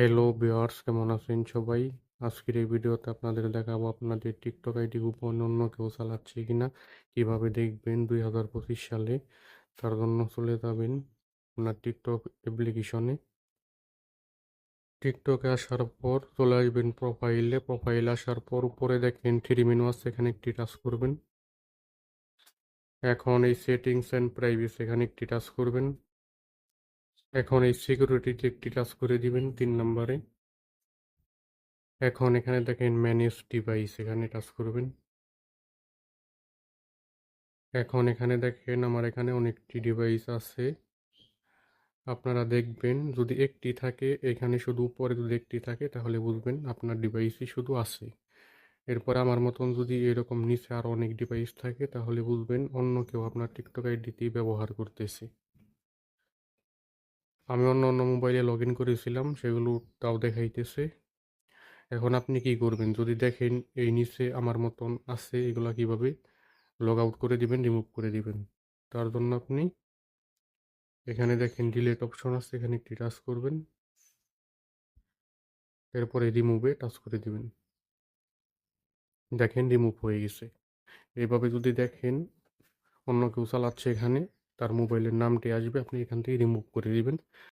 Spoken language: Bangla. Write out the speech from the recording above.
হ্যালো ভিউয়ার্স কেমন আছেন সবাই? আজকের এই ভিডিওতে আপনাদের দেখাবো আপনাদের টিকটক আইডি গোপন অন্য কেউ চালাচ্ছে কিনা, কীভাবে দেখবেন দুই হাজার পঁচিশ সালে, তার জন্য চলে যাবেন আপনার টিকটক অ্যাপ্লিকেশনে টিকটকে আসার পর চলে আসবেন প্রোফাইলে প্রোফাইলে আসার পর উপরে দেখেন থ্রি মেনু আছে, এখানে একটি টাচ করবেন। এখন এই সেটিংস অ্যান্ড প্রাইভেসি এখানে একটি টাচ করবেন। এখন এই সিকিউরিটি একটি টাচ করে দিবেন তিন নম্বরে। এখন এখানে দেখেন ম্যানেজ ডিভাইস এখানে টাচ করবেন। এখন এখানে দেখেন আমার এখানে অনেকটি ডিভাইস আছে। আপনারা দেখবেন যদি একটি থাকে, এখানে শুধু উপরে যদি একটি থাকে, তাহলে বুঝবেন আপনার ডিভাইসই শুধু আছে। এরপর আমার মতন যদি এরকম নিচে আরও অনেক ডিভাইস থাকে, তাহলে বুঝবেন অন্য কেউ আপনার টিকটক আইডিটি ব্যবহার করতেছে। আমি অন্য অন্য মোবাইলে লগ ইন করেছিলাম, সেগুলো তাও দেখাইতেছে। এখন আপনি কি করবেন? যদি দেখেন এই নিচে আমার মতন আছে, এগুলা কীভাবে লগ আউট করে দিবেন রিমুভ করে দিবেন? তার জন্য আপনি এখানে দেখেন ডিলেট অপশন আছে, এখানে একটি টাচ করবেন। এরপরে রিমুভে টাচ করে দিবেন। দেখেন রিমুভ হয়ে গেছে। এইভাবে যদি দেখেন অন্য কেউ চালাচ্ছে এখানে তার মোবাইলের নামটি আসবে আপনি এখান থেকে রিমুভ করে দিবেন।